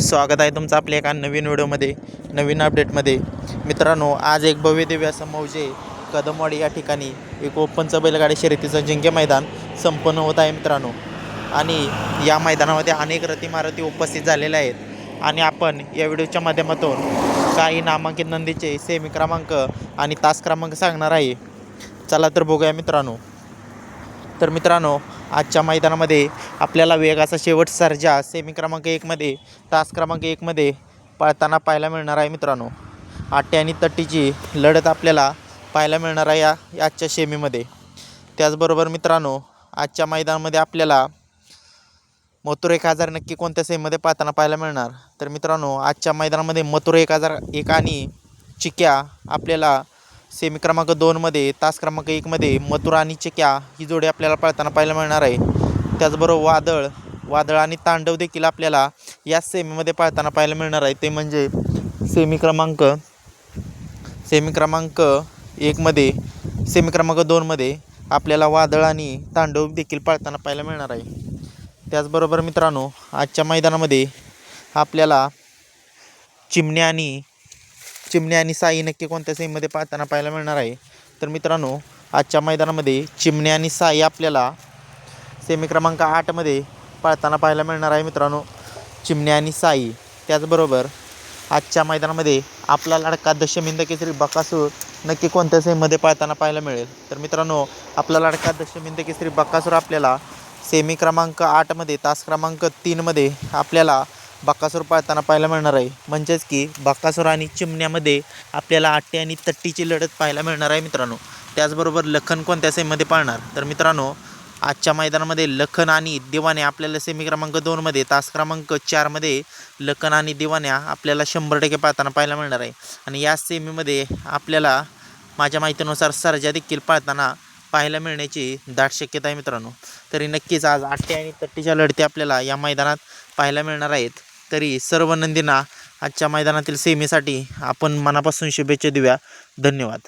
स्वागत आहे तुमचं आपल्या एका नवीन व्हिडिओमध्ये नवीन अपडेटमध्ये मित्रांनो आज एक भव्यदिव्य असं मौजे कदमवाडी या ठिकाणी एक ओपनचं बैलगाडी शर्यतीचं जिंके मैदान संपन्न होत आहे मित्रांनो. आणि या मैदानामध्ये अनेक रती उपस्थित झालेल्या आहेत. आणि आपण या व्हिडिओच्या माध्यमातून काही नामांकित नंदीचे सेमी क्रमांक आणि तास क्रमांक सांगणार आहे. चला तर बघूया मित्रांनो. तर मित्रांनो आजच्या मैदानामध्ये आपल्याला वेगाचा शेवट सर्जा सेमी क्रमांक एकमध्ये तास क्रमांक एकमध्ये पळताना पाहायला मिळणार आहे मित्रांनो. आट्टे आणि तट्टीची लढत आपल्याला पाहायला मिळणार आहे या आजच्या शेमीमध्ये त्याचबरोबर मित्रांनो आजच्या मैदानामध्ये आपल्याला मथुर एक हजार नक्की कोणत्या सेमीमध्ये पाहताना पाहायला मिळणार? तर मित्रांनो आजच्या मैदानामध्ये मथुर एक हजार एक आणि चिक्या आपल्याला सेमी क्रमांक दोनमध्ये तास क्रमांक एकमध्ये मथुरा आणि चिक्या ही जोडी आपल्याला पळताना पाहायला मिळणार आहे. त्याचबरोबर वादळ वादळ आणि तांडव देखील आपल्याला या सेमीमध्ये पळताना पाहायला मिळणार आहे. ते म्हणजे सेमी क्रमांक सेमी क्रमांक एकमध्ये सेमी क्रमांक दोनमध्ये आपल्याला वादळ आणि तांडव देखील पळताना पाहायला मिळणार आहे. त्याचबरोबर मित्रांनो आजच्या मैदानामध्ये आपल्याला चिमण्या आणि चिमण्या आणि साई नक्की कोणत्या सेमीमध्ये पाहताना पाहायला मिळणार आहे. तर मित्रांनो आजच्या मैदानामध्ये चिमण्या आणि साई आपल्याला सेमी क्रमांक आठमध्ये पाळताना पाहायला मिळणार आहे मित्रांनो. चिमण्या आणि साई त्याचबरोबर आजच्या मैदानामध्ये आपला लाडका दशमिंद केसरी बकासूर नक्की कोणत्या सेमीमध्ये पाळताना पाहायला मिळेल. तर मित्रांनो आपला लाडका दशमिंद केसरी बकासूर आपल्याला सेमी क्रमांक आठमध्ये तास क्रमांक तीनमध्ये आपल्याला बाकासूर पाळताना पाहायला मिळणार आहे. म्हणजेच की बाकासूर आणि चिमण्यामध्ये आपल्याला आट्टे आणि तट्टीची लढत पाहायला मिळणार आहे मित्रांनो. त्याचबरोबर लखन कोणत्या सेमीमध्ये पाळणार? तर मित्रांनो आजच्या मैदानामध्ये लखन आणि दिवाने आपल्याला सेमी क्रमांक दोनमध्ये तास क्रमांक चारमध्ये लखन आणि दिवाण्या आपल्याला शंभर टक्के पाळताना पाहायला मिळणार आहे. आणि या सेमीमध्ये आपल्याला माझ्या माहितीनुसार सर्जा देखील पाळताना पाहायला मिळण्याची दाट शक्यता आहे मित्रांनो. तरी नक्कीच आज आट्टे आणि तट्टीच्या लढती आपल्याला या मैदानात पाहायला मिळणार आहेत. तरी सर्व नंदींना आजच्या मैदानातील सेमीसाठी आपण मनापासून शुभेच्छा देऊया. धन्यवाद.